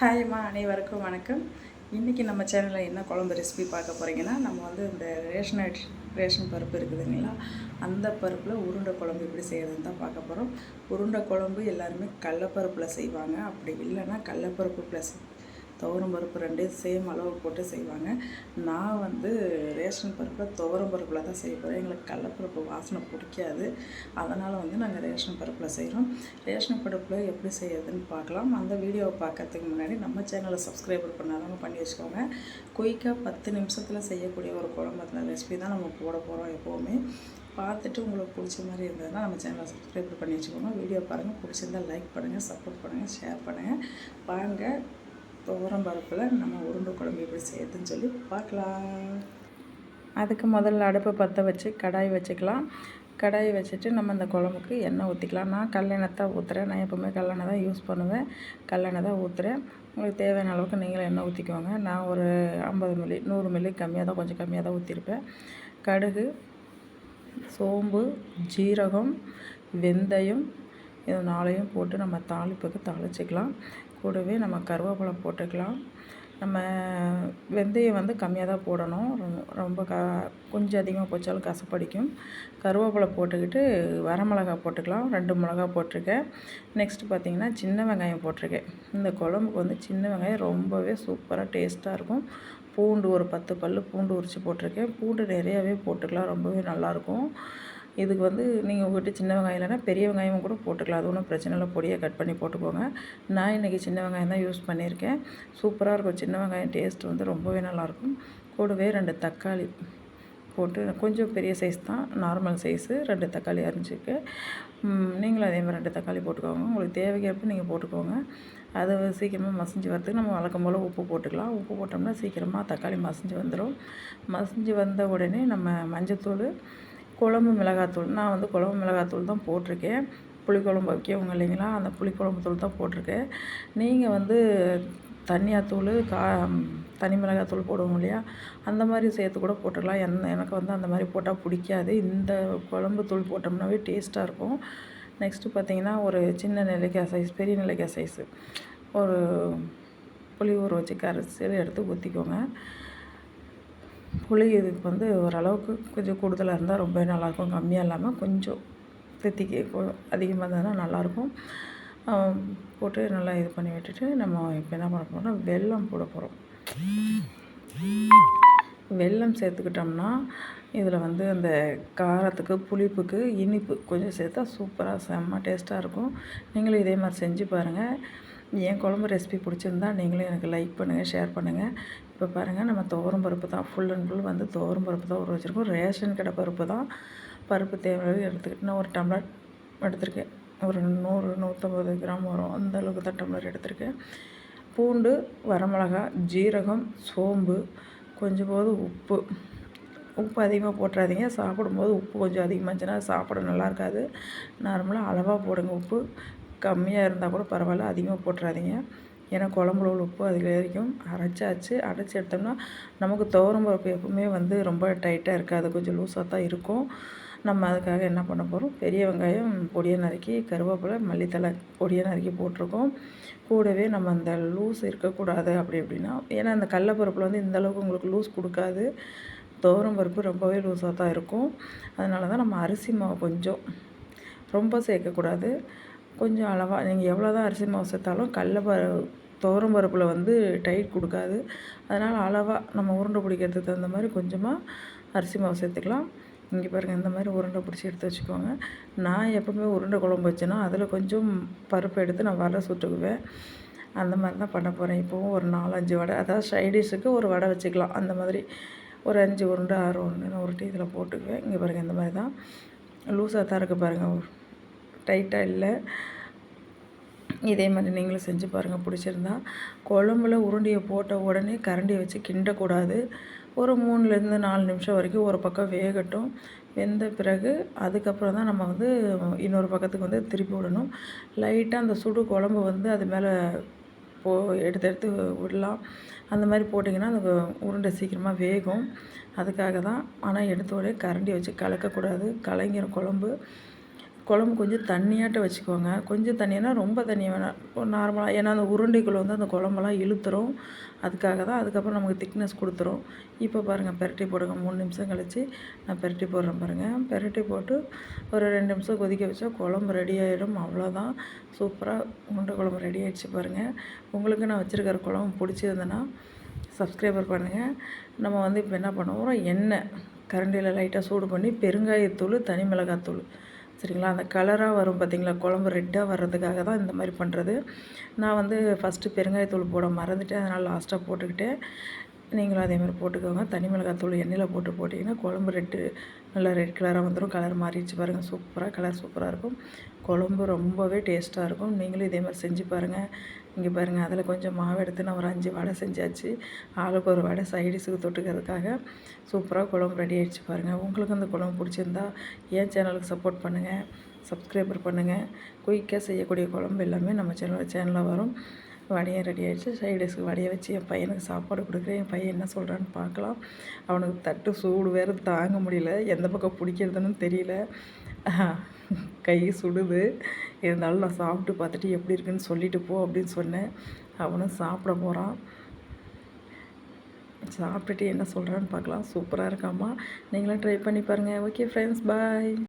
ஹாய்மா அனைவருக்கும் வணக்கம். இன்றைக்கி நம்ம சேனலில் என்ன குழம்பு ரெசிபி பார்க்க போகிறீங்கன்னா நம்ம வந்து இந்த ரேஷன் ரேஷன் பருப்பு இருக்குதுங்களா அந்த பருப்பில் உருண்டை குழம்பு எப்படி செய்கிறதுன்னு தான் பார்க்க போகிறோம் உருண்டை குழம்பு எல்லாருமே கடலப்பருப்பில் செய்வாங்க. அப்படி இல்லைன்னா கடலப்பருப்பு ப்ளஸ் துவரம் பருப்பு ரெண்டையும் சேம் அளவு போட்டு செய்வாங்க. நான் வந்து ரேஷன் பருப்பில் துவரம் பருப்பில் தான் செய்ய போகிறேன் எங்களுக்கு கடலப்பருப்பு வாசனை பிடிக்காது. அதனால் வந்து நாங்கள் ரேஷன் பருப்பில் செய்கிறோம் ரேஷன் பருப்பில் எப்படி செய்யறதுன்னு பார்க்கலாம். அந்த வீடியோவை பார்க்கறதுக்கு முன்னாடி நம்ம சேனலை சப்ஸ்கிரைபர் பண்ணாதவங்க பண்ணி வச்சுக்கோங்க. குயிக்காக பத்து நிமிஷத்தில் செய்யக்கூடிய ஒரு குழம்பு ரெசிபி தான் நம்ம போட போகிறோம் எப்போவுமே. பார்த்துட்டு உங்களுக்கு பிடிச்ச மாதிரி இருந்ததுன்னா நம்ம சேனலை சப்ஸ்கிரைப் பண்ணி வச்சுக்கோங்க. வீடியோ பாருங்கள் பிடிச்சிருந்தா லைக் பண்ணுங்கள் சப்போர்ட் பண்ணுங்கள் ஷேர் பண்ணுங்கள் வாங்க துவரம் பருப்பில் நம்ம உருண்டை குழம்பு எப்படி செய்யறதுன்னு சொல்லி பார்க்கலாம். அதுக்கு முதல்ல அடுப்பை பற்ற வச்சு கடாய் வச்சுக்கலாம். கடாயை வச்சுட்டு நம்ம இந்த குழம்புக்கு எண்ணெய் ஊற்றிக்கலாம். நான் கல்லெண்ணெய் தான் ஊற்றுறேன். நான் எப்போவுமே கல்லெண்ணெய் தான் யூஸ் பண்ணுவேன். கல்லெண்ணெய் தான் ஊற்றுறேன். உங்களுக்கு தேவையான அளவுக்கு நீங்களும் எண்ணெய் ஊற்றிக்கோங்க. நான் ஒரு ஐம்பது மில்லி நூறு மில்லி கம்மியாக தான் கொஞ்சம் கம்மியாக தான் ஊற்றிருப்பேன். கடுகு சோம்பு ஜீரகம் வெந்தயம் இது நாளையும் போட்டு நம்ம தாளிப்புக்கு தாளிச்சிக்கலாம். கூடவே நம்ம கருவேப்பிலை போட்டுக்கலாம். நம்ம வெந்தயம் வந்து கம்மியாக தான் போடணும். ரொம்ப க கொஞ்சம் அதிகமாக போச்சாலும் கசப்படிக்கும். கருவேப்பிலை போட்டுக்கிட்டு வரமிளகா போட்டுக்கலாம். ரெண்டு மிளகா போட்டிருக்கேன். நெக்ஸ்ட்டு பார்த்திங்கன்னா சின்ன வெங்காயம் போட்டிருக்கேன். இந்த குழம்புக்கு வந்து சின்ன வெங்காயம் ரொம்பவே சூப்பராக டேஸ்ட்டாக இருக்கும். பூண்டு ஒரு பத்து பல் பூண்டு உரித்து போட்டிருக்கேன். பூண்டு நிறையாவே போட்டுக்கலாம். ரொம்பவே நல்லாயிருக்கும் இதுக்கு வந்து நீங்கள் உங்கள்கிட்ட சின்ன வெங்காயம் இல்லைன்னா பெரிய வெங்காயமும் கூட போட்டுக்கலாம். அது ஒன்றும் பிரச்சனை இல்லை. பொடியை கட் பண்ணி போட்டுக்கோங்க. நான் இன்றைக்கி சின்ன வெங்காயம் தான் யூஸ் பண்ணியிருக்கேன். சூப்பராக இருக்கும். சின்ன வெங்காயம் டேஸ்ட் வந்து ரொம்பவே நல்லாயிருக்கும். கூடவே ரெண்டு தக்காளி போட்டு கொஞ்சம் பெரிய சைஸ் தான். Normal size. ரெண்டு தக்காளி அரிஞ்சுக்கு நீங்களும் அதே மாதிரி ரெண்டு தக்காளி போட்டுக்கோங்க. உங்களுக்கு தேவைக்கேற்ப நீங்கள் போட்டுக்கோங்க. அதை சீக்கிரமாக மசிஞ்சு வரதுக்கு நம்ம வழக்கம் போல் உப்பு போட்டுக்கலாம். உப்பு போட்டோம்னா சீக்கிரமாக தக்காளி மசிஞ்சு வந்துடும் மசிஞ்சு வந்த உடனே நம்ம மஞ்சத்தூள் குழம்பு மிளகாத்தூள். நான் வந்து குழம்பு மிளகாத்தூள் தான் போட்டிருக்கேன். புளிக்குழம்பு வைக்கவங்க இல்லைங்களா? அந்த புளிக்குழம்பு தூள் தான் போட்டிருக்கேன். நீங்கள் வந்து தனியாத்தூள் கா தனி மிளகாத்தூள் போடுவோம் இல்லையா? அந்த மாதிரி சேர்த்து கூட போட்டுக்கலாம் என் எனக்கு வந்து அந்த மாதிரி போட்டால் பிடிக்காது. இந்த குழம்பு தூள் போட்டோம்னாவே டேஸ்ட்டாக இருக்கும். நெக்ஸ்ட்டு பார்த்திங்கன்னா ஒரு சின்ன நிலைக்காய் சைஸ் பெரிய நிலைக்காய் சைஸு. ஒரு புளி ஊற வச்சு கரைச்சி எடுத்து ஊற்றிக்கோங்க புளி இதுக்கு வந்து ஓரளவுக்கு கொஞ்சம் கூடுதலாக இருந்தால் ரொம்ப நல்லாயிருக்கும் கம்மியாக இல்லாமல் கொஞ்சம் தித்திக்கு அதிகமாக இருந்தால் நல்லாயிருக்கும் போட்டு நல்லா இது பண்ணி விட்டுட்டு நம்ம இப்போ என்ன பண்ண போகிறோம்னா வெல்லம் போட போகிறோம் வெல்லம் சேர்த்துக்கிட்டோம்னா இதில் வந்து அந்த காரத்துக்கு புளிப்புக்கு இனிப்பு கொஞ்சம் சேர்த்தா சூப்பராக செம்ம டேஸ்ட்டாக இருக்கும். நீங்களும் இதே மாதிரி செஞ்சு பாருங்கள் என் குழம்பு ரெசிபி பிடிச்சிருந்தா நீங்களும் எனக்கு லைக் பண்ணுங்கள் ஷேர் பண்ணுங்கள் இப்போ பாருங்கள் நம்ம துவரம் பருப்பு தான். ஃபுல் அண்ட் ஃபுல் வந்து துவரம் பருப்பு தான் ஊற வச்சுருக்கோம். ரேஷன் கடை பருப்பு தான். பருப்பு தேவையான எடுத்துக்கிட்டு நான் ஒரு டம்ளர் எடுத்திருக்கேன். ஒரு நூறு நூற்றம்பது கிராம் வரும். அந்த அளவுக்கு தான் டம்ளர் எடுத்திருக்கேன். பூண்டு வரமிளகா ஜீரகம் சோம்பு கொஞ்சம் போது உப்பு. உப்பு அதிகமாக போட்டுறாதீங்க. சாப்பிடும்போது உப்பு கொஞ்சம் அதிகமாக இருந்துச்சுன்னா சாப்பிட நல்லா இருக்காது. நார்மலாக அளவாக போடுங்க உப்பு. கம்மியாக இருந்தால் கூட பரவாயில்ல அதிகமாக போட்டுறாதீங்க. ஏன்னா குழம்புல உள்ள உப்பு அதில் வரைக்கும் அரைச்சாச்சு அரைச்சி எடுத்தோம்னா நமக்கு துவரம் பருப்பு எப்பவுமே வந்து ரொம்ப டைட்டாக இருக்காது. கொஞ்சம் லூஸாக தான் இருக்கும். நம்ம அதுக்காக என்ன பண்ண போகிறோம் பெரிய வெங்காயம் பொடியை நறுக்கி கருவேப்பிலை மல்லித்தலை பொடியை நறுக்கி போட்டிருக்கோம். கூடவே நம்ம அந்த லூஸ் இருக்கக்கூடாது அப்படி அப்படின்னா ஏன்னா அந்த கடலப்பருப்பில் வந்து இந்தளவுக்கு உங்களுக்கு லூஸ் கொடுக்காது. துவரம் பருப்பு ரொம்பவே லூஸாக தான் இருக்கும். அதனால தான் நம்ம அரிசி மாவு கொஞ்சம் ரொம்ப சேர்க்கக்கூடாது. கொஞ்சம் அளவாக நீங்கள் எவ்வளோ தான் அரிசி மாவு சேர்த்தாலும் கடல பரு துவரம் பருப்பில் வந்து டைட் கொடுக்காது. அதனால் அளவாக நம்ம உருண்டை பிடிக்கிறதுக்கு தகுந்த மாதிரி கொஞ்சமாக அரிசி மாவு சேர்த்துக்கலாம். இங்கே பாருங்கள் இந்த மாதிரி உருண்டை பிடிச்சி எடுத்து வச்சுக்கோங்க. நான் எப்போவுமே உருண்டை குழம்பு வச்சேன்னா அதில் கொஞ்சம் பருப்பு எடுத்து நான் வடை சுட்டுக்குவேன். அந்த மாதிரி தான் பண்ண போகிறேன் இப்போவும் ஒரு நாலஞ்சு வடை அதாவது சைடிஷுக்கு ஒரு வடை வச்சுக்கலாம். அந்த மாதிரி ஒரு அஞ்சு உருண்டை ஆறு உருண்டை உருட்டி இதில் போட்டுக்குவேன். இங்கே பாருங்கள் இந்த மாதிரி தான். லூஸாக தான் இருக்குது பாருங்கள் டைட்டாக இல்லை. இதே மாதிரி நீங்களும் செஞ்சு பாருங்கள் பிடிச்சிருந்தா. குழம்புல உருண்டியை போட்ட உடனே கரண்டியை வச்சு கிண்டக்கூடாது. ஒரு மூணுலேருந்து நாலு நிமிஷம் வரைக்கும் ஒரு பக்கம் வேகட்டும். வெந்த பிறகு அதுக்கப்புறம் தான் நம்ம வந்து இன்னொரு பக்கத்துக்கு வந்து திருப்பி விடணும். லைட்டாக அந்த சுடு குழம்பு வந்து அது மேலே போ எடுத்து எடுத்து விடலாம். அந்த மாதிரி போட்டிங்கன்னா அந்த உருண்டை சீக்கிரமாக வேகும். அதுக்காக தான். ஆனால் எடுத்த உடனே கரண்டி வச்சு கலக்கக்கூடாது. கலங்கிற குழம்பு. குழம்பு கொஞ்சம் தண்ணியாட்ட வச்சுக்கோங்க கொஞ்சம் தண்ணினா ரொம்ப தண்ணி வேணாம் நார்மலாக ஏன்னா அந்த உருண்டைக்குள்ளே வந்து அந்த குழம்பெல்லாம் இழுத்துரும். அதுக்காக தான் அதுக்கப்புறம் நமக்கு திக்னஸ் கொடுத்துரும். இப்போ பாருங்கள் பெரட்டி போடுங்க. மூணு நிமிஷம் கழித்து நான் பெரட்டி போடுறேன் பாருங்கள் பெரட்டி போட்டு ஒரு ரெண்டு நிமிஷம் கொதிக்க வச்சா குழம்பு ரெடி ஆகிடும் அவ்வளோதான். சூப்பராக உருண்டை குழம்பு ரெடி ஆகிடுச்சு பாருங்கள் உங்களுக்கு நான் வச்சுருக்கிற குழம்பு பிடிச்சிருந்தேன்னா சப்ஸ்கிரைபர் பண்ணுங்கள் நம்ம வந்து இப்போ என்ன பண்ணுவோம் எண்ணெய். கரண்டியில் லைட்டாக சூடு பண்ணி பெருங்காயத்தூள் தனி மிளகாத்தூள். சரிங்களா? அந்த கலராக வரும் பார்த்திங்களா? குழம்பு ரெட்டாக வர்றதுக்காக தான் இந்த மாதிரி பண்ணுறது நான் வந்து ஃபஸ்ட்டு பெருங்காயத்தூள் போட மறந்துட்டேன். அதனால் லாஸ்ட்டாக போட்டுக்கிட்டேன். நீங்களும் அதே மாதிரி போட்டுக்கோங்க. தனி மிளகாத்தூள் எண்ணெயில் போட்டு போட்டிங்கன்னா குழம்பு ரெட்டு நல்லா ரெட் கலராக வந்துடும் கலர் மாறிடுச்சு பாருங்கள் சூப்பராக கலர் சூப்பராக இருக்கும். குழம்பு ரொம்பவே டேஸ்ட்டாக இருக்கும். நீங்களும் இதே மாதிரி செஞ்சு பாருங்கள் இங்கே பாருங்கள் அதில் கொஞ்சம் மாவு எடுத்து நான் ஒரு அஞ்சு வடை செஞ்சாச்சு. ஆளுக்கு ஒரு வடை சைடிஸுக்கு தொட்டுக்கிறதுக்காக. சூப்பராக குழம்பு ரெடி ஆகிடுச்சு பாருங்கள் உங்களுக்கு அந்த குழம்பு பிடிச்சிருந்தா ஏன் சேனலுக்கு சப்போர்ட் பண்ணுங்கள் சப்ஸ்கிரைபர் பண்ணுங்கள் குயிக்காக செய்யக்கூடிய குழம்பு எல்லாமே நம்ம சேனல் சேனலில் வரும். வடையை ரெடி ஆகிடுச்சு சைடிஸ்க்கு வடையை வச்சு என் பையனுக்கு சாப்பாடு கொடுக்குறேன். என் பையன் என்ன சொல்கிறான்னு பார்க்கலாம். அவனுக்கு தட்டு சூடு வேறு தாங்க முடியல. எந்த பக்கம் பிடிக்கிறதுன்னு தெரியல. கை சுடுது. இருந்தாலும் நான் சாப்பிட்டு பார்த்துட்டு எப்படி இருக்குன்னு சொல்லிட்டு போ அப்படின்னு சொன்னேன். அவனும் சாப்பிட போகிறான் சாப்பிட்டுட்டு என்ன சொல்கிறான்னு பார்க்கலாம். சூப்பராக இருக்காம்மா. நீங்களும் ட்ரை பண்ணி பாருங்கள் ஓகே ஃப்ரெண்ட்ஸ் பாய்